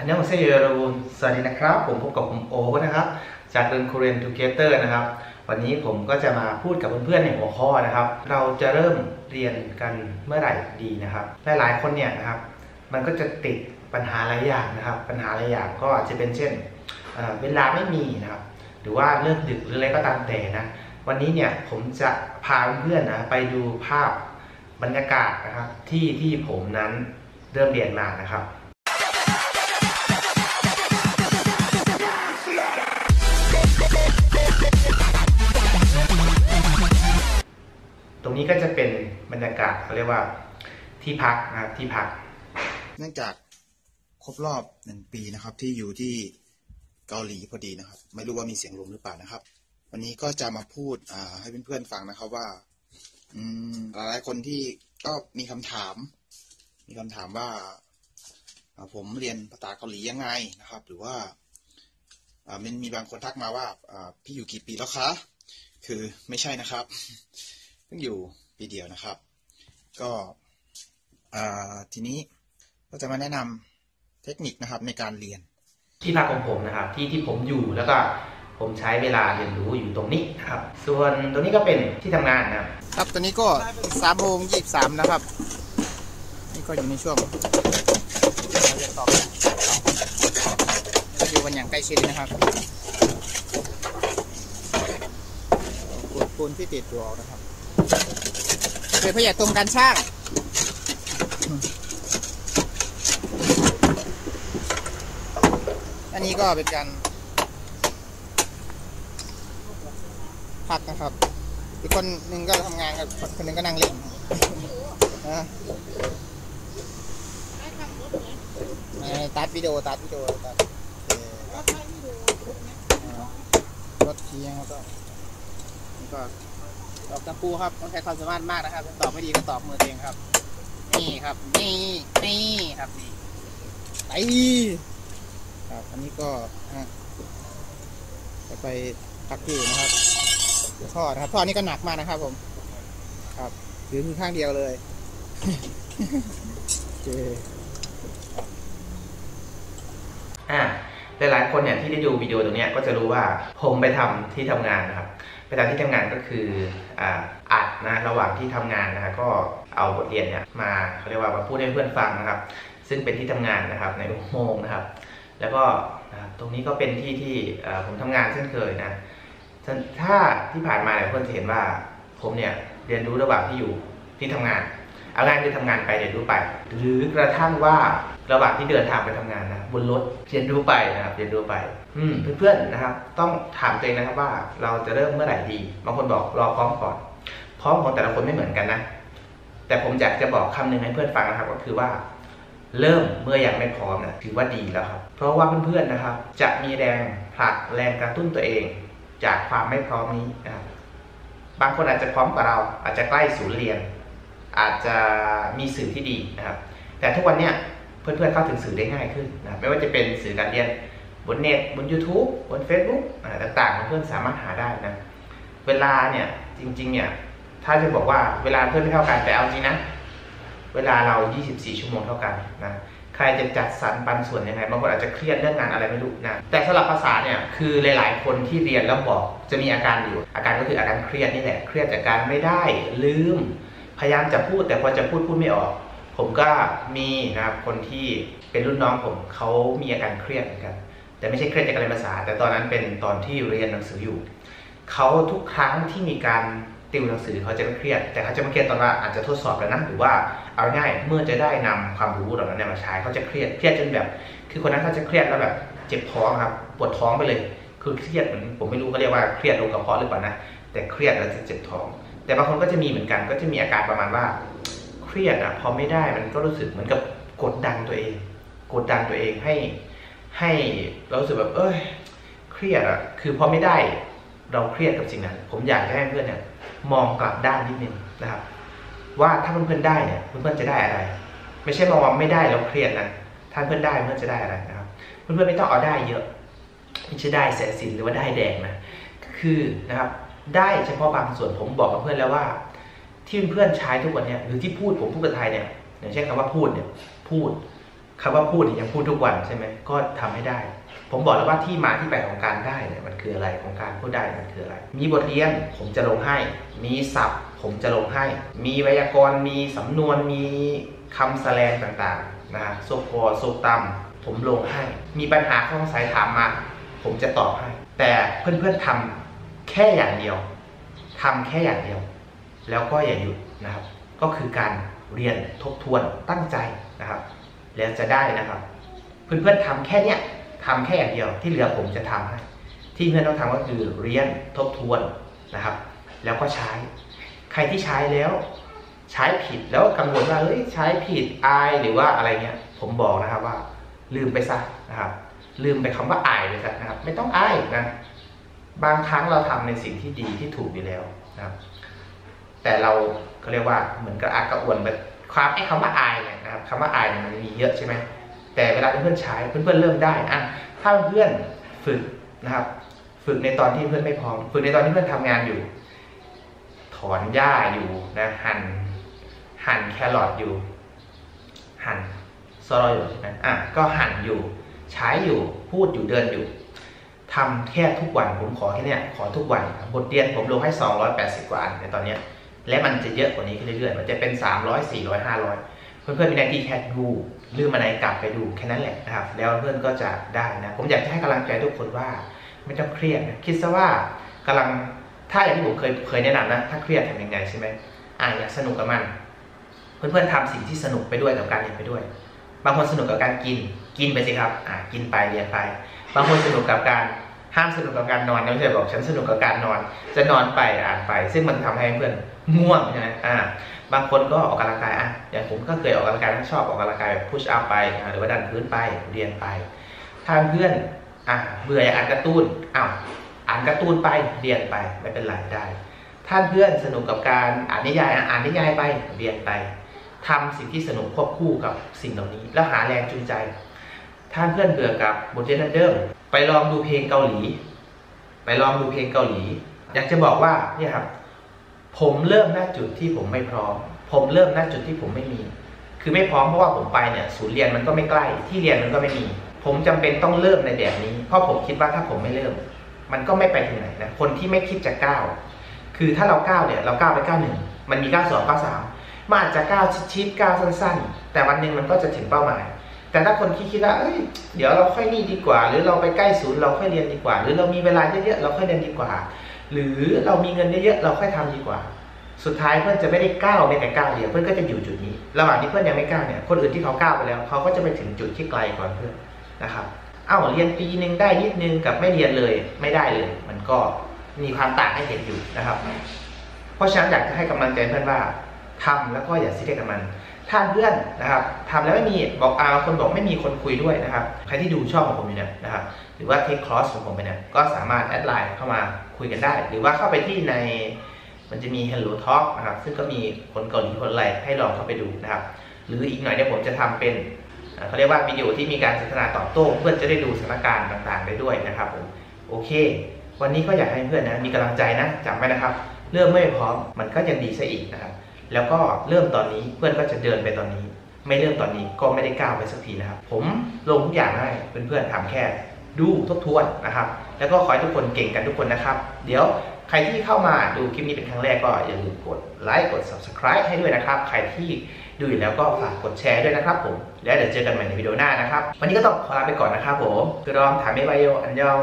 อันนี้ผมเซยรูนสวัสดีนะครับ ผมพบกับผมโอนะครับ จากเรื่อง Korean Together นะครับ วันนี้ผมก็จะมาพูดกับเพื่อนๆในหัวข้อนะครับ เราจะเริ่มเรียนกันเมื่อไหร่ดีนะครับ หลายๆคนเนี่ยนะครับ มันก็จะติดปัญหาหลายอย่างนะครับ ปัญหาหลายอย่างก็อาจจะเป็นเช่นเเวลาไม่มีนะครับ หรือว่าเลิกดึกหรืออะไรก็ตามแต่นะ วันนี้เนี่ยผมจะพาเพื่อนๆนะไปดูภาพบรรยากาศนะครับที่ที่ผมนั้นเริ่มเรียนมานะครับ นี้ก็จะเป็นบรรยากาศเขาเรียกว่าที่พักนะครับที่พัก เนื่องจากครบรอบหนึ่งปีนะครับ ที่อยู่ที่เกาหลีพอดีนะครับ ไม่รู้ว่ามีเสียงลมหรือเปล่านะครับ วันนี้ก็จะมาพูดให้เพื่อนๆฟังนะครับว่า อืมหลายๆคนที่ก็มีคำถาม มีคำถามว่าผมเรียนภาษาเกาหลียังไงนะครับ หรือว่ามันมีบางคนทักมาว่าพี่อยู่กี่ปีแล้วคะ คือไม่ใช่นะครับ พิ่งอยู่ปีเดียวนะครับ ก็อ่าทีนี้ก็จะมาแนะนำเทคนิคนะครับในการเรียน ที่พักของผมนะครับ ที่ที่ผมอยู่แล้วก็ผมใช้เวลาเรียนรู้อยู่ตรงนี้นะครับ ส่วนตรงนี้ก็เป็นที่ทำงานนะครับครับตอนนี้ก็สามโมงยี่สามนะครับ นี่ก็อยู่ในช่วงเราจะตอบก็อยู่กันอย่างใกล้ชิดนะครับกดปูนที่ติดตัวออกนะครับ เป็นพยาตรงการช่างอันนี้ก็เป็นการพักนะครับ อีกคนหนึ่งก็ทำงานกับคนหนึ่งก็นั่งเล่นนะตัดวิดีโอตัดวิดีโอตัดโอเคอ่ารถเคียงแล้วก็นี่ก็ ตอบตะปูครับต้องใช้ความสามารถมากนะครับตอบไม่ดีก็ตอบมือตัวเองครับ นี่ครับ นี่นี่ครับนี่ไปครับอันนี้ก็จะไปพักที่อื่นะครับท่อนะครับท่อนี้ก็หนักมากนะครับ ผม ครับถือมือข้างเดียวเลยโอเคอ่าหลายๆคนเนี่ยที่ได้ดูวิดีโอตรงเนี้ยก็จะรู้ว่าผมไปทำที่ทำงานนะครับ ไปทำที่ทำงานก็คืออัดนะระหว่างที่ทำงานนะฮะก็เอาบทเรียนเนี่ยมาเขาเรียกว่ามาพูดให้เพื่อนฟังนะครับ ซึ่งเป็นที่ทำงานนะครับในอุโมงค์นะครับ แล้วก็ตรงนี้ก็เป็นที่ที่ผมทำงานเช่นเคยนะถ้าที่ผ่านมาเนี่ยเพื่อนจะเห็นว่าผมเนี่ยเรียนรู้ระหว่างที่อยู่ที่ทำงาน เอางานคือทำงานไปเรียนรู้ไป หรือกระทั่งว่า ระหว่างที่เดินทางไปทำงานนะบนรถเรียนรู้ไปนะครับเรียนรู้ไป อืมเพื่อนๆนะครับ ต้องถามตัวเองนะครับว่าเราจะเริ่มเมื่อไหร่ดีบางคนบอกรอพร้อมก่อนพร้อมของแต่ละคนไม่เหมือนกันนะ แต่ผมอยากจะบอกคำหนึ่งให้เพื่อนฟังนะครับ ก็คือว่า เริ่มเมื่อยังไม่พร้อมนะถือว่าดีแล้วครับ เพราะว่าเพื่อนๆนะครับ จะมีแรงผลักแรงกระตุ้นตัวเอง จากความไม่พร้อมนี้นะครับบางคนอาจจะพร้อมกว่าเรา อาจจะใกล้ศูนย์เรียน อาจจะมีสื่อที่ดีนะครับ แต่ทุกวันเนี้ย เพื่อนๆเข้าถึงสื่อได้ง่ายขึ้นนะไม่ว่าจะเป็นสื่อการเรียนบนเน็ตบน YouTube บน Facebook ต่างๆเพื่อนสามารถหาได้นะเวลาเนี่ยจริงๆเนี่ยถ้าจะบอกว่าเวลาเพื่อนไม่เท่ากันแต่เอาจริงนะเวลาเรา 24 ชั่วโมงเท่ากันนะใครจะจัดสรรปันส่วนยังไงบางคนอาจจะเครียดเรื่องงานอะไรไม่รู้นะแต่สำหรับภาษาเนี่ยคือหลาย ๆ คนที่เรียนแล้วบอกจะมีอาการอยู่ อาการก็คืออาการเครียดนี่แหละเครียดจากการไม่ได้ลืม พยายามจะพูดแต่พอจะพูดพูดไม่ออก ผมก็มีนะครับคนที่เป็นรุ่นน้องผมเขามีอาการเครียดเหมือนกัน แต่ไม่ใช่เครียดจากการเรียนภาษา แต่ตอนนั้นเป็นตอนที่เรียนหนังสืออยู่เขาทุกครั้งที่มีการติวหนังสือเขาจะไม่เครียด แต่เขาจะมาเครียดตอนว่าอาจจะทดสอบแล้วนะหรือว่าเอาง่ายเมื่อจะได้นำความรู้เหล่านั้นเนยมาใช้เขาจะเครียดเครียดจนแบบ คือคนนั้นเขาจะเครียดแล้วแบบเจ็บท้องครับปวดท้องไปเลย คือเครียดเหมือนผมไม่รู้เขาเรียกว่าเครียดลงกระเพาะหรือเปล่านะแต่เครียดแล้วจะเจ็บท้อง แต่บางคนก็จะมีเหมือนกันก็จะมีอาการประมาณว่า เครียดอะพอไม่ได้มันก็รู้สึกเหมือนกับกดดันตัวเอง กดดันตัวเองให้ให้เรารู้สึกแบบเอ้ยเครียดอะคือพอไม่ได้เราเครียดกับสิ่งนั้น ผมอยากจะให้เพื่อนเนี่ยมองกลับด้านนิดนึงนะครับ ว่าถ้าเพื่อนๆได้เนี่ยเพื่อนๆจะได้อะไร ไม่ใช่มองว่าไม่ได้แล้วเครียดนะถ้าเพื่อนได้เพื่อนจะได้อะไรนะครับ เพื่อนๆไม่ต้องเอาได้เยอะไม่ใช่ได้แสนสินหรือว่าได้แดงนะคือนะครับได้เฉพาะบางส่วนผมบอกกับเพื่อนแล้วว่า ที่เพื่อนใช้ทุกวันเนี่ยหรือที่พูดผมพูดกับไทยเนี่ยอย่างเช่นคำว่าพูดเนี่ยพูดคำว่าพูดเนี่ยยังพูดทุกวันใช่ไหมก็ทำให้ได้ ผมบอกแล้วว่าที่มาที่ไปของการได้เนี่ยมันคืออะไรของการพูดได้มันคืออะไร มีบทเรียนผมจะลงให้ มีศัพท์ ผมจะลงให้ มีไวยากรณ์มีสำนวนมีคำแสลงต่างๆนะฮะโซคอโซตัมผมลงให้ มีปัญหาข้อสงสัยถามมา ผมจะตอบให้ แต่เพื่อนๆทำแค่อย่างเดียวทำแค่อย่างเดียว แล้วก็อย่าหยุดนะครับ ก็คือการเรียนทบทวนตั้งใจนะครับ แล้วจะได้นะครับ เพื่อนๆทำแค่เนี้ยทำแค่อย่างเดียวที่เหลือผมจะทำให้ ที่เพื่อนต้องทำก็คือเรียนทบทวนนะครับ แล้วก็ใช้ ใครที่ใช้แล้ว ใช้ผิดแล้วกังวลว่าเฮ้ยใช้ผิดอายหรือว่าอะไรเงี้ย ผมบอกนะครับว่า ลืมไปซะนะครับ ลืมไปคำว่าอายไปซะนะครับ ไม่ต้องอายนะบางครั้งเราทำในสิ่งที่ดีที่ถูกอยู่แล้วนะครับ แต่เราเขาเรียกว่าเหมือนกับอากระอ่วนแบบความไอ้คำว่าอายเนี่ยนะครับคำว่าอายเนี่ยมันมีเยอะใช่ไหมแต่เวลาเพื่อนใช้เพื่อนๆเริ่มได้อะถ้าเพื่อนฝึกนะครับ ฝึกในตอนที่เพื่อนไม่พร้อม ฝึกในตอนที่เพื่อนทำงานอยู่ ถอนหญ้าอยู่นะหั่นหั่นแครอทอยู่ หั่นซอสอยู่นะอะก็หั่นอยู่ ใช้อยู่พูดอยู่เดินอยู่ทำแค่ทุกวันผมขอแค่เนี้ยขอทุกวันบทเรียนผมลงให้ 280 กว่าอันในตอนเนี้ย และมันจะเยอะกว่านี้ขึ้นเรื่อยๆ มันจะเป็น 300 400 500 เพื่อนๆมีหน้าที่แค่ดูลืมอะไรกลับไปดูแค่นั้นแหละนะครับ แล้วเพื่อนก็จะได้นะ ผมอยากจะให้กำลังใจทุกคนว่า ไม่ต้องเครียดนะคิดซะว่ากำลังถ้าอย่างที่ผมเคยเคยแนะนำนะ ถ้าเครียดทำยังไงใช่ไหมอ่าอยากสนุกกับมัน เพื่อนๆทำสิ่งที่สนุกไปด้วยกับการเรียนไปด้วย บางคนสนุกกับการกิน กินไปสิครับอ่ากินไปเรียนไป บางคนสนุกกับการห้ามสนุกกับการนอนไม่ใช่บอกฉันสนุกกับการนอน จะนอนไปอ่านไป ซึ่งมันทำให้เพื่อน ง่วงใช่ไหมอ่าบางคนก็ออกกำลังกายอะอย่างผมก็เคยออกกำลังกายชอบออกกำลังกายแบบพุชอัพไปหรือว่าดันพื้นไปเรียนไปถ้าเพื่อนอะเบื่ออยากอ่านการ์ตูนอ้าวอ่านการ์ตูนไปเรียนไปไม่เป็นไรได้ถ้าเพื่อนสนุกกับการอ่านนิยายอ่านนิยายไปเรียนไปทำสิ่งที่สนุกควบคู่กับสิ่งเหล่านี้ แล้วหาแรงจูงใจถ้าเพื่อนเบื่อกับบทเรียนเดิมไปลองดูเพลงเกาหลี ไปลองดูเพลงเกาหลี อยากจะบอกว่าเนี่ยครับ ผมเริ่มณจุดที่ผมไม่พร้อม ผมเริ่มณจุดที่ผมไม่มี คือไม่พร้อมเพราะว่าผมไปเนี่ยศูนย์เรียนมันก็ไม่ใกล้ ที่เรียนมันก็ไม่มี ผมจำเป็นต้องเริ่มในแบบนี้ เพราะผมคิดว่าถ้าผมไม่เริ่ม มันก็ไม่ไปถึงไหนนะ คนที่ไม่คิดจะก้าว คือถ้าเราก้าวเนี่ยเราก้าวไปก้าวหนึ่ง มันมีก้าวสองก้าวสามมันอาจจะก้าวชิดๆก้าวสั้น ๆ แต่วันหนึ่งมันก็จะถึงเป้าหมาย แต่ถ้าคนที่คิดว่าเอ้ย เดี๋ยวเราค่อยนี่ดีกว่า หรือเราไปใกล้ศูนย์เราค่อยเรียนดีกว่า หรือเรามีเวลาเยอะๆเราค่อยเรียนดีกว่า หรือเรามีเงินเยอะๆเราค่อยทำดีกว่า สุดท้ายเพื่อนจะไม่ได้ก้าวในแต่ก้าวเดียวเพื่อนก็จะอยู่จุดนี้ ระหว่างที่เพื่อนยังไม่ก้าวเนี่ยคนอื่นที่เขาก้าวไปแล้ว เขาก็จะไปถึงจุดที่ไกลกว่าเพื่อนนะครับเอ้าเรียนปีหนึ่งได้นิดนึงกับไม่เรียนเลยไม่ได้เลย มันก็มีความต่างให้เห็นอยู่นะครับ เพราะฉะนั้นอยากจะให้กำลังใจเพื่อนว่าทำแล้วก็อย่าซีเรียสกับมันถ้าเพื่อนนะครับทำแล้วไม่มีบอกอาคนบอกไม่มีคนคุยด้วยนะครับ ใครที่ดูช่องของผมอยู่เนี่ยนะครับ หรือว่าเทคคลอสของผมไปเนี่ยก็สามารถแอดไลน์เข้ามา คุยกันได้ หรือว่าเข้าไปที่ในมันจะมี Hello Talk นะครับ ซึ่งก็มีคนเกาหลีคนอะไรให้ลองเข้าไปดูนะครับ หรืออีกหน่อยเนี่ยผมจะทำเป็นเขาเรียกว่าวิดีโอที่มีการสนทนาตอบโต้เพื่อนจะได้ดูสถานการณ์ต่างๆ ได้ด้วยนะครับผมโอเค วันนี้ก็อยากให้เพื่อนนะมีกำลังใจนะจำไว้นะครับ เริ่มไม่พร้อมมันก็ยังดีซะอีกนะครับ แล้วก็เริ่มตอนนี้เพื่อนก็จะเดินไปตอนนี้ ไม่เริ่มตอนนี้ก็ไม่ได้ก้าวไปสักทีนะครับ ผมลงทุกอย่างให้เพื่อนๆทำแค่ ดูทบทวนนะครับ แล้วก็ขอให้ทุกคนเก่งกันทุกคนนะครับ เดี๋ยวใครที่เข้ามาดูคลิปนี้เป็นครั้งแรกก็อย่าลืมกดไลค์กด subscribe ให้ด้วยนะครับ ใครที่ดูอยู่แล้วก็ฝากกดแชร์ด้วยนะครับผม แล้วเดี๋ยวเจอกันใหม่ในวิดีโอหน้านะครับ วันนี้ก็ต้องขอลาไปก่อนนะครับผมคือรอมถามไม่ไบโออันยอง